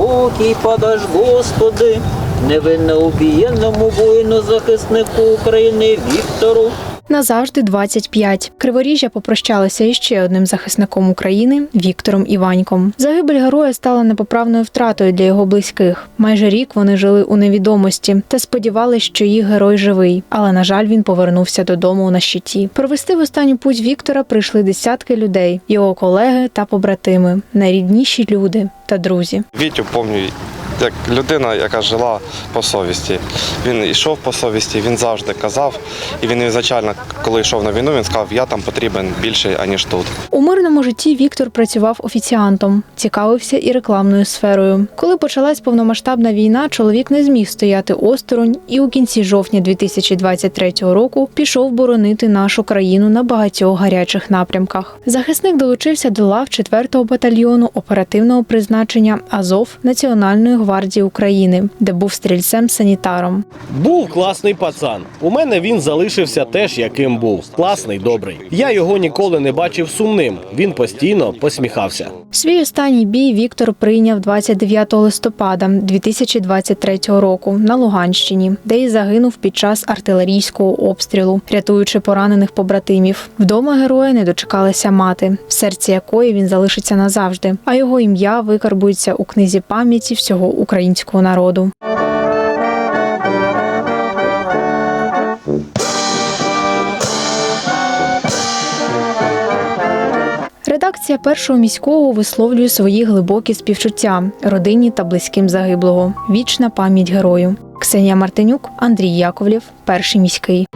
спокій подаш, Господи, невинно убієнному воїну захиснику України Віктору. Назавжди 25. Криворіжжя попрощалися із ще одним захисником України Віктором Іваньком. Загибель героя стала непоправною втратою для його близьких. Майже рік вони жили у невідомості та сподівались, що їх герой живий. Але на жаль, він повернувся додому на щиті. Провести в останню путь Віктора прийшли десятки людей, його колеги та побратими, найрідніші люди та друзі. Вітю пам'ятаю як людина, яка жила по совісті. Він йшов по совісті, він завжди казав, і він ізначально, коли йшов на війну, він сказав, я там потрібен більше, аніж тут. У мирному житті Віктор працював офіціантом, цікавився і рекламною сферою. Коли почалась повномасштабна війна, чоловік не зміг стояти осторонь і у кінці жовтня 2023 року пішов боронити нашу країну на багатьох гарячих напрямках. Захисник долучився до лав 4-го батальйону оперативного призначення Азов Національної гвардії України, де був стрільцем-санітаром. Був класний пацан. У мене він залишився теж яким був. Класний, добрий. Я його ніколи не бачив сумним. Він постійно посміхався. Свій останній бій Віктор прийняв 29 листопада 2023 року на Луганщині, де й загинув під час артилерійського обстрілу, рятуючи поранених побратимів. Вдома героя не дочекалася мати, в серці якої він залишиться назавжди, а його ім'я викарбується у книзі пам'яті всього українського народу. Редакція першого міського висловлює свої глибокі співчуття родині та близьким загиблого. Вічна пам'ять герою. Ксенія Мартинюк, Андрій Яковлєв, перший міський.